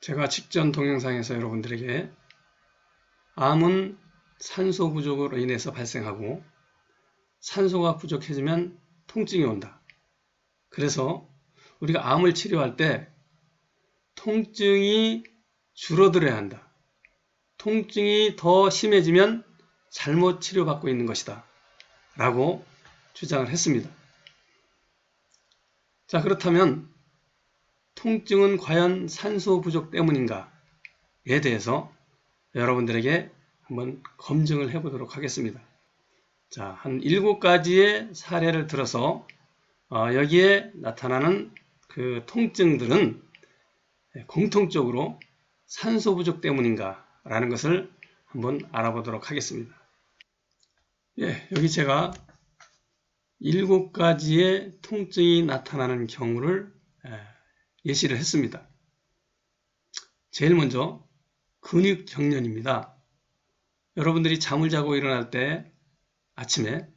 제가 직전 동영상에서 여러분들에게 암은 산소 부족으로 인해서 발생하고 산소가 부족해지면 통증이 온다. 그래서 우리가 암을 치료할 때 통증이 줄어들어야 한다. 통증이 더 심해지면 잘못 치료받고 있는 것이다. 라고 주장을 했습니다. 자, 그렇다면 통증은 과연 산소 부족 때문인가에 대해서 여러분들에게 한번 검증을 해보도록 하겠습니다. 자, 한 일곱 가지의 사례를 들어서 어, 여기에 나타나는 그 통증들은 공통적으로 산소 부족 때문인가 라는 것을 한번 알아보도록 하겠습니다. 예, 여기 제가 일곱 가지의 통증이 나타나는 경우를 예시를 했습니다. 제일 먼저 근육 경련입니다. 여러분들이 잠을 자고 일어날 때 아침에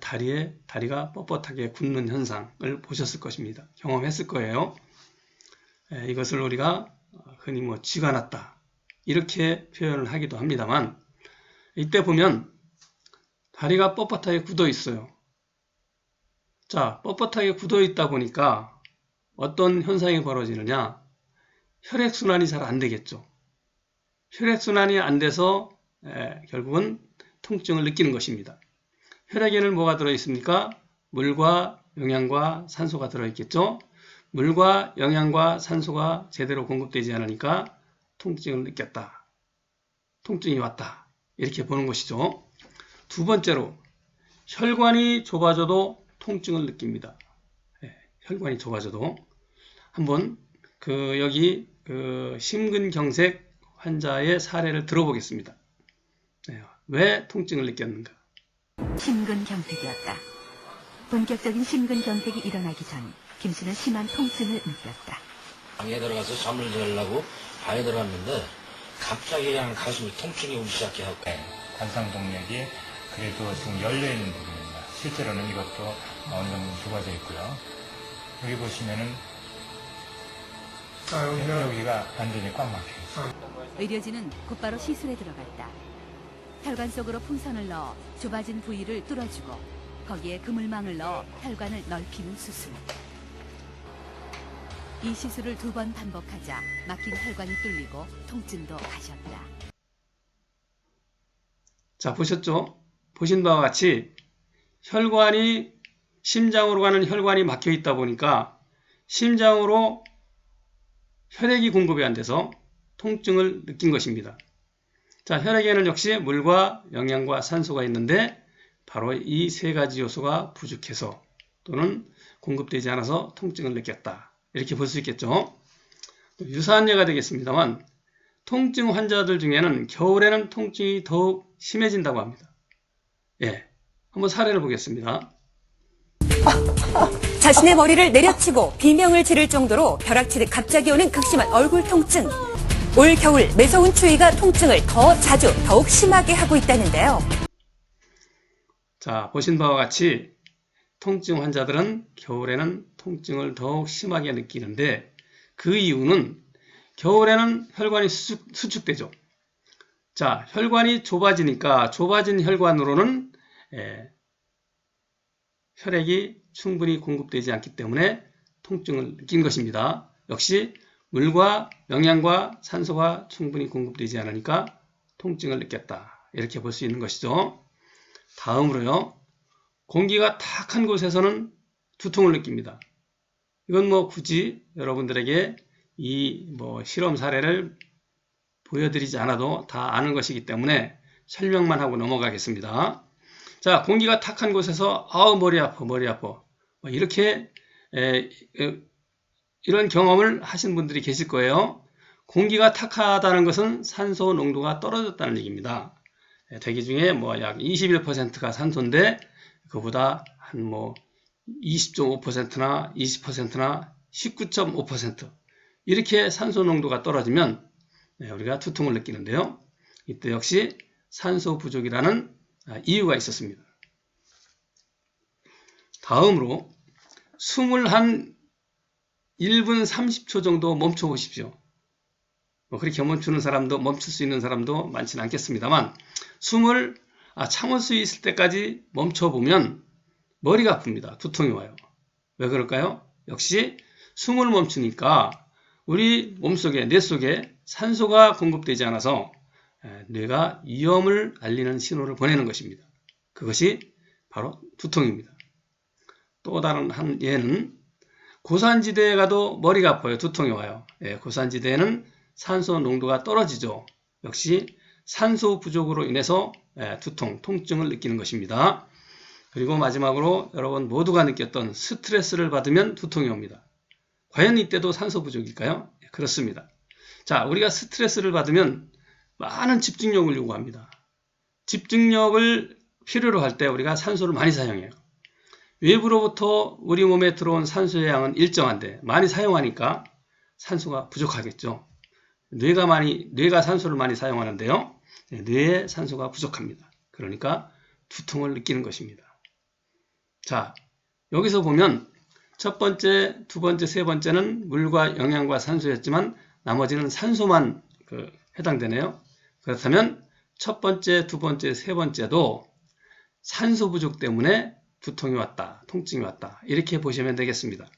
다리에 다리가 뻣뻣하게 굳는 현상을 보셨을 것입니다. 경험했을 거예요. 이것을 우리가 흔히 뭐 쥐가 났다 이렇게 표현을 하기도 합니다만 이때 보면 다리가 뻣뻣하게 굳어 있어요. 자, 뻣뻣하게 굳어 있다 보니까 어떤 현상이 벌어지느냐? 혈액순환이 잘 안 되겠죠. 혈액순환이 안 돼서 에, 결국은 통증을 느끼는 것입니다. 혈액에는 뭐가 들어있습니까? 물과 영양과 산소가 들어있겠죠. 물과 영양과 산소가 제대로 공급되지 않으니까 통증을 느꼈다. 통증이 왔다. 이렇게 보는 것이죠. 두 번째로 혈관이 좁아져도 통증을 느낍니다. 네, 혈관이 좁아져도 한번 그 여기 그 심근경색 환자의 사례를 들어보겠습니다. 네, 왜 통증을 느꼈는가? 심근경색이었다. 본격적인 심근경색이 일어나기 전 김 씨는 심한 통증을 느꼈다. 방에 들어가서 잠을 자려고 방에 들어갔는데 갑자기 그냥 가슴이 통증이 오기 시작해요. 네, 관상동맥이 그래도 지금 열려있는 부분입니다. 실제로는 이것도 어느 정도 좁아져 있고요. 여기 보시면은 아, 여기가 완전히 꽉 막혀 있어요. 의료진은 곧바로 시술에 들어갔다. 혈관 속으로 풍선을 넣어 좁아진 부위를 뚫어주고 거기에 그물망을 넣어 혈관을 넓히는 수술. 이 시술을 두 번 반복하자 막힌 혈관이 뚫리고 통증도 가셨다. 자, 보셨죠? 보신 바와 같이 혈관이 심장으로 가는 혈관이 막혀 있다 보니까 심장으로 혈액이 공급이 안 돼서 통증을 느낀 것입니다. 자, 혈액에는 역시 물과 영양과 산소가 있는데 바로 이 세 가지 요소가 부족해서 또는 공급되지 않아서 통증을 느꼈다. 이렇게 볼 수 있겠죠. 유사한 예가 되겠습니다만 통증 환자들 중에는 겨울에는 통증이 더욱 심해진다고 합니다. 예, 한번 사례를 보겠습니다. 자신의 머리를 내려치고 비명을 지를 정도로 벼락치듯 갑자기 오는 극심한 얼굴 통증. 올 겨울 매서운 추위가 통증을 더 자주 더욱 심하게 하고 있다는데요. 자, 보신 바와 같이 통증 환자들은 겨울에는 통증을 더욱 심하게 느끼는데 그 이유는 겨울에는 혈관이 수축, 되죠 자, 혈관이 좁아지니까 좁아진 혈관으로는 에, 혈액이 충분히 공급되지 않기 때문에 통증을 느낀 것입니다. 역시 물과 영양과 산소가 충분히 공급되지 않으니까 통증을 느꼈다. 이렇게 볼 수 있는 것이죠. 다음으로요. 공기가 탁한 곳에서는 두통을 느낍니다. 이건 뭐 굳이 여러분들에게 이 뭐 실험 사례를 보여드리지 않아도 다 아는 것이기 때문에 설명만 하고 넘어가겠습니다. 자, 공기가 탁한 곳에서 아우 머리 아파 머리 아파 뭐 이렇게 에, 에, 이런 경험을 하신 분들이 계실 거예요. 공기가 탁하다는 것은 산소 농도가 떨어졌다는 얘기입니다. 대기 중에 뭐 약 21%가 산소인데 그보다 한 뭐 20.5%나 20%나 19.5% 이렇게 산소 농도가 떨어지면 네, 우리가 두통을 느끼는데요. 이때 역시 산소 부족이라는 아, 이유가 있었습니다. 다음으로 숨을 한 1분 30초 정도 멈춰 보십시오. 뭐 그렇게 멈추는 사람도 멈출 수 있는 사람도 많지는 않겠습니다만 숨을 아, 참을 수 있을 때까지 멈춰 보면 머리가 아픕니다. 두통이 와요. 왜 그럴까요? 역시 숨을 멈추니까 우리 몸속에 뇌 속에 산소가 공급되지 않아서 에, 뇌가 위험을 알리는 신호를 보내는 것입니다. 그것이 바로 두통입니다. 또 다른 한 예는 고산지대에 가도 머리가 아파요. 두통이 와요. 예, 고산지대에는 산소 농도가 떨어지죠. 역시 산소 부족으로 인해서 예, 두통, 통증을 느끼는 것입니다. 그리고 마지막으로 여러분 모두가 느꼈던 스트레스를 받으면 두통이 옵니다. 과연 이때도 산소 부족일까요? 예, 그렇습니다. 자, 우리가 스트레스를 받으면 많은 집중력을 요구합니다. 집중력을 필요로 할 때 우리가 산소를 많이 사용해요. 외부로부터 우리 몸에 들어온 산소의 양은 일정한데 많이 사용하니까 산소가 부족하겠죠. 뇌가 많이 뇌가 산소를 많이 사용하는데요. 네, 뇌에 산소가 부족합니다. 그러니까 두통을 느끼는 것입니다. 자, 여기서 보면 첫 번째, 두 번째, 세 번째는 물과 영양과 산소였지만 나머지는 산소만 그 해당되네요. 그렇다면 첫 번째, 두 번째, 세 번째도 산소 부족 때문에 두통이 왔다, 통증이 왔다. 이렇게 보시면 되겠습니다.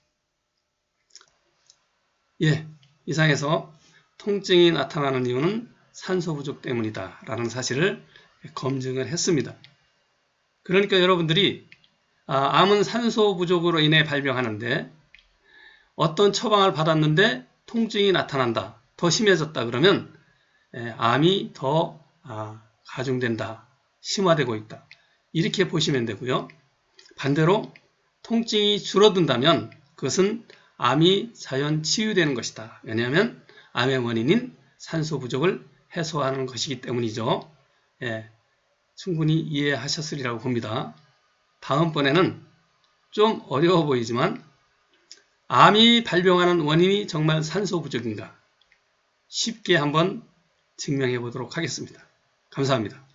예, 이상해서 통증이 나타나는 이유는 산소 부족 때문이다 라는 사실을 검증을 했습니다. 그러니까 여러분들이 아, 암은 산소 부족으로 인해 발병하는데 어떤 처방을 받았는데 통증이 나타난다, 더 심해졌다 그러면 예, 암이 더 아, 가중된다, 심화되고 있다. 이렇게 보시면 되고요. 반대로 통증이 줄어든다면 그것은 암이 자연 치유되는 것이다. 왜냐하면 암의 원인인 산소 부족을 해소하는 것이기 때문이죠. 예, 충분히 이해하셨으리라고 봅니다. 다음번에는 좀 어려워 보이지만 암이 발병하는 원인이 정말 산소 부족인가 쉽게 한번 증명해 보도록 하겠습니다. 감사합니다.